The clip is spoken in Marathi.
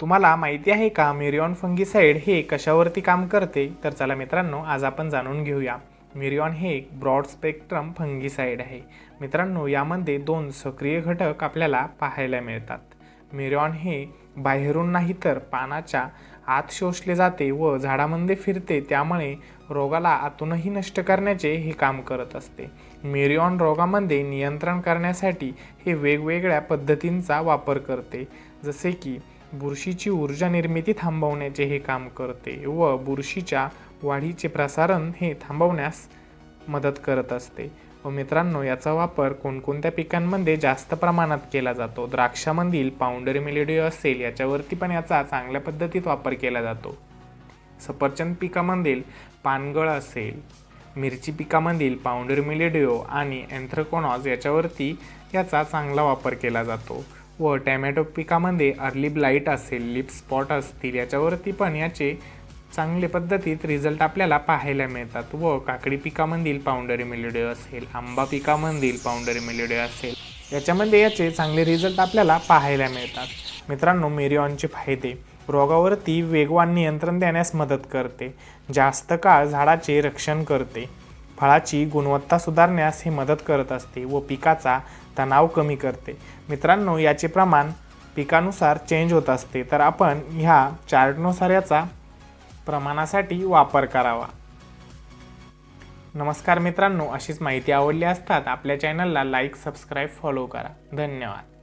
तुम्हाला माहिती आहे का मिरिऑन फंगिसाइड हे कशावरती काम करते? तर चला मित्रांनो आज आपण जाणून घेऊया. मिरिऑन हे एक ब्रॉड स्पेक्ट्रम फंगिसाइड आहे. मित्रांनो यामध्ये दोन सक्रिय घटक आपल्याला पाहायला मिळतात. मिरिऑन हे बाहेरून नाही तर पानाच्या आत शोषले जाते व झाडामध्ये फिरते त्यामुळे रोगाला आतूनही नष्ट करण्याचे हे काम करत असते. मिरिऑन रोगामध्ये नियंत्रण करण्यासाठी हे वेगवेगळ्या पद्धतींचा वापर करते जसे की बुरशीची ऊर्जा निर्मिती थांबवण्याचे हे काम करते व बुरशीच्या वाढीचे प्रसारण हे थांबवण्यास मदत करत असते. व मित्रांनो याचा वापर कोणकोणत्या पिकांमध्ये जास्त प्रमाणात केला जातो? द्राक्षामधील पाऊंडरी मिलेडिओ असेल याच्यावरती पण याचा चांगल्या पद्धतीत वापर केला जातो. सफरचंद पिकामधील पानगळ असेल मिरची पिकामधील पाऊंडर मिलेडिओ आणि अँथ्रकोनॉज याच्यावरती याचा चांगला वापर केला जातो. व टॅमॅटो पिकामध्ये अर्ली ब्लाईट असेल लिप स्पॉट असतील याच्यावरती पण याचे चांगले पद्धतीत रिझल्ट आपल्याला पाहायला मिळतात. व काकडी पिकामधील पाऊंडरी मिलेडिओ असेल आंबा पिकामधील पाऊंडरी मिलेडिओ असेल याच्यामध्ये याचे चांगले रिझल्ट आपल्याला पाहायला मिळतात. मित्रांनो मेरिऑनचे फायदे. रोगावरती वेगवान नियंत्रण देण्यास मदत करते. जास्त काळ झाडाचे रक्षण करते. फळाची गुणवत्ता सुधारण्यास हे मदत करत असते व पिकाचा तणाव कमी करते. मित्रांनो याचे प्रमाण पिकानुसार चेंज होत असते. तर आपण ह्या चार्टनुसार याचा प्रमाणासाठी वापर करावा. नमस्कार मित्रांनो अशीच माहिती आवडली असतात आपल्या चॅनलला लाईक सबस्क्राईब फॉलो करा. धन्यवाद.